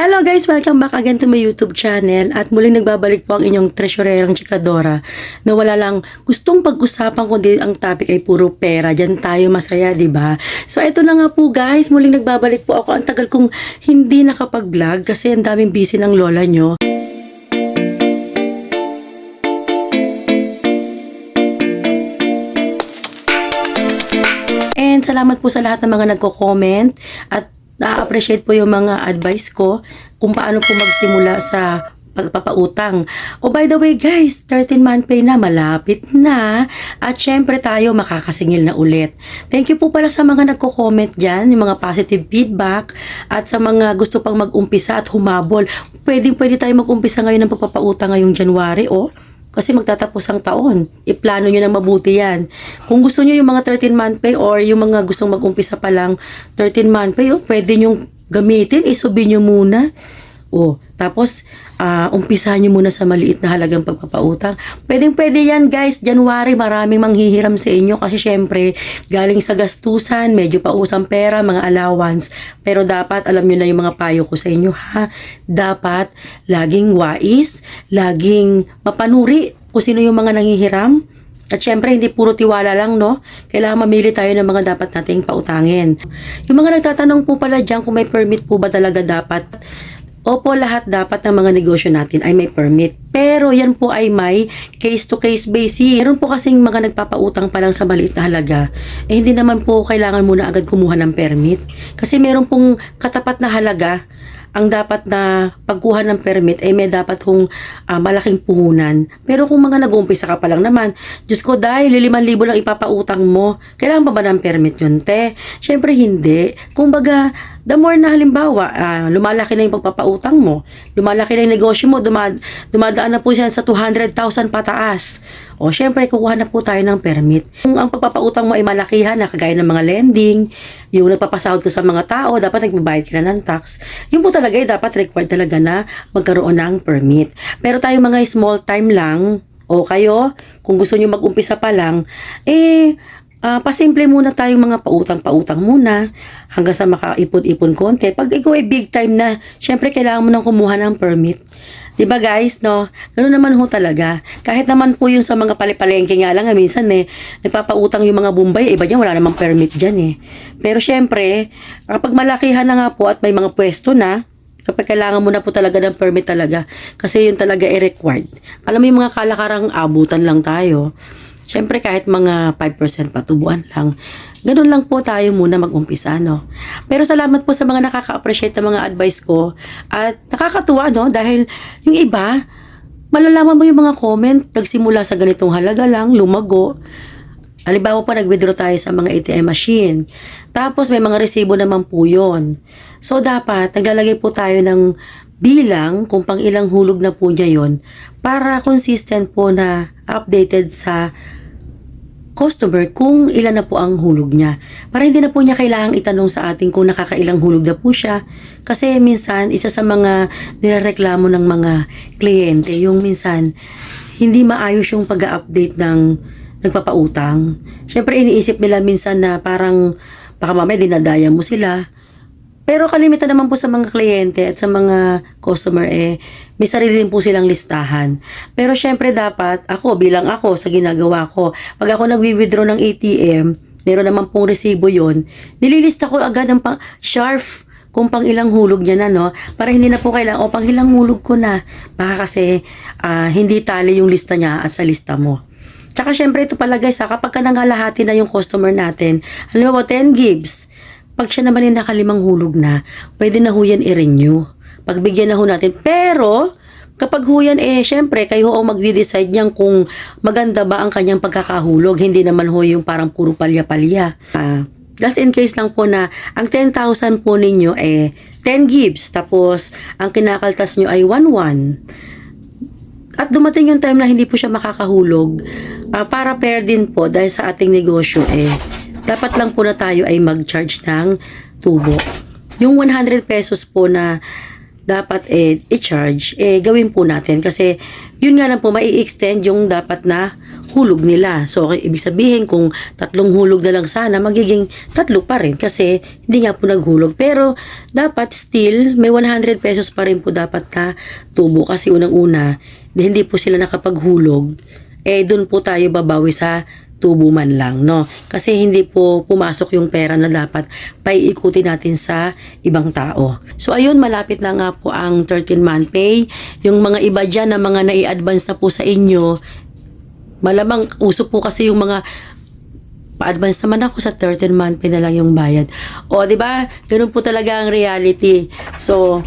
Hello guys! Welcome back again to my YouTube channel at muling nagbabalik po ang inyong treasurerang chikadora na wala lang gustong pag-usapan kundi ang topic ay puro pera. Diyan tayo masaya, ba? So ito na nga po guys, muling nagbabalik po ako. Ang tagal kong hindi nakapag-vlog kasi ang daming busy ng lola nyo. And salamat po sa lahat ng mga nagko-comment at na-appreciate po yung mga advice ko kung paano po magsimula sa pagpapautang. O by the way guys, 13 month pay na, malapit na. At syempre tayo makakasingil na ulit. Thank you po pala sa mga nagko-comment dyan, yung mga positive feedback at sa mga gusto pang mag-umpisa at humabol. Pwedeng pwede tayo mag-umpisa ngayon ng pagpapautang ngayong January o kasi magtatapos ang taon. Iplano nyo ng mabuti yan. Kung gusto nyo yung mga 13 month pay or yung mga gustong mag-umpisa pa lang 13 month pay, oh, pwede nyo gamitin, isubi nyo muna. O, tapos, ah, umpisahan nyo muna sa maliit na halagang pagpapautang. Pwedeng pwede yan guys, January maraming manghihiram sa inyo kasi syempre, galing sa gastusan, medyo pausang pera, mga allowance. Pero dapat, alam nyo na yung mga payo ko sa inyo ha. Dapat, laging wais, laging mapanuri kung sino yung mga nanghihiram. At syempre, hindi puro tiwala lang, no? Kailangan mamili tayo ng mga dapat nating pautangin. Yung mga nagtatanong po pala dyan kung may permit po ba talaga dapat Opo, lahat dapat ng mga negosyo natin ay may permit. Pero yan po ay may case-to-case basis. Meron po kasing mga nagpapautang pa lang sa maliit na halaga. Eh hindi naman po kailangan muna agad kumuha ng permit. Kasi meron pong katapat na halaga ang dapat na pagkuha ng permit ay may dapat hong ah, malaking puhunan. Pero kung mga nag-uumpisa ka pa lang naman, Diyos ko dahil 5,000 lang ipapautang mo, kailangan pa ba ng permit yun, te? Siyempre hindi. Kung baga, the more na halimbawa, ah, lumalaki na yung pagpapautang mo, lumalaki na yung negosyo mo, dumad, dumadaan na po siya sa 200,000 pataas. O syempre, kukuha na po tayo ng permit. Kung ang pagpapautang mo ay malakihan na kagaya ng mga lending, yung nagpapasahod ka sa mga tao, dapat nagbabayad ka na ng tax. Yun po talaga ay dapat required talaga na magkaroon ng permit. Pero tayo mga small time lang, o kayo, kung gusto nyo mag-umpisa pa lang, eh, ah, pasimple muna tayong mga pautang-pautang muna hanggang sa makaipon-ipon konti. Pag ikaw ay big time na, syempre kailangan mo nang kumuha ng permit. 'Di ba guys, no? Ganoon naman ho talaga. Kahit naman po yung sa mga palipalengke nga lang, eh, minsan eh, nagpapautang yung mga Bombay, iba diyan wala namang permit diyan eh. Pero syempre, kapag malakihan na nga po at may mga pwesto na, kapag kailangan mo na po talaga ng permit talaga, kasi yun talaga i-required. Alam mo yung mga kalakarang abutan lang tayo. Syempre kahit mga 5% patubuan lang. Ganun lang po tayo muna mag-umpisa, no? Pero salamat po sa mga nakaka-appreciate ng mga advice ko. At nakakatuwa, no? Dahil yung iba, malalaman mo yung mga comment, nagsimula sa ganitong halaga lang, lumago. Halimbawa po, nag-withdraw tayo sa mga ATM machine. Tapos, may mga resibo naman po yun. So, dapat, naglalagay po tayo ng bilang kung pang ilang hulog na po niya yon para consistent po na updated sa customer kung ilan na po ang hulog niya. Para hindi na po niya kailangang itanong sa atin kung nakakailang hulog na po siya. Kasi minsan, isa sa mga nirereklamo ng mga kliyente, yung minsan, hindi maayos yung pag-update ng nagpapautang. Siyempre, iniisip nila minsan na parang baka mamaya dinadaya mo sila. Pero kalimitan naman po sa mga kliyente at sa mga customer eh, may sarili din po silang listahan. Pero syempre dapat, ako bilang ako sa ginagawa ko, pag ako nagwi-withdraw ng ATM, meron naman pong resibo yon nililista ko agad ng pang sharp kung pang ilang hulog niya na, no? Para hindi na po kailangan, o pang ilang hulog ko na. Baka kasi ah, hindi tali yung lista niya at sa lista mo. Tsaka syempre ito pala guys, ha, kapag ka nangalahati na yung customer natin, mo 10 gives, pag siya naman yung nakalimang hulog na, pwede na ho yan i-renew. Pagbigyan na ho natin. Pero, kapag ho yan, eh, syempre, kayo ho ang magdi-decide niyan kung maganda ba ang kanyang pagkakahulog. Hindi naman ho yung parang puro palya-palya. Ah, just in case lang po na ang 10,000 po ninyo eh 10 gives. Tapos, ang kinakaltas nyo ay 1-1. At dumating yung time na hindi po siya makakahulog, ah, para fair din po dahil sa ating negosyo eh, dapat lang po na tayo ay mag-charge ng tubo. Yung 100 pesos po na dapat eh, i-charge, eh, gawin po natin. Kasi, yun nga lang po, mai extend yung dapat na hulog nila. So, ibig sabihin, kung tatlong hulog na lang sana, magiging tatlo pa rin. Kasi, hindi nga po naghulog. Pero, dapat still, may 100 pesos pa rin po dapat na tubo. Kasi unang-una, hindi po sila nakapaghulog. Eh, dun po tayo babawi sa tubo man lang, no? Kasi hindi po pumasok yung pera na dapat paiikutin natin sa ibang tao. So, ayun, malapit na nga po ang 13-month pay. Yung mga iba dyan na mga nai-advance na po sa inyo, malamang uso po kasi yung mga pa-advance naman ako sa 13 month pay na lang yung bayad. O, di ba? Ganun po talaga ang reality. So,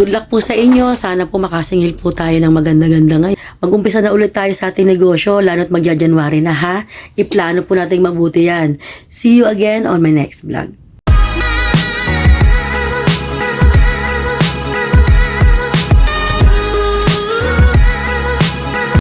good luck po sa inyo. Sana po makasingil po tayo ng maganda-ganda ngayon. Mag-umpisa na ulit tayo sa ating negosyo, lalo't magja-January na ha. Iplano po natin mabuti yan. See you again on my next vlog.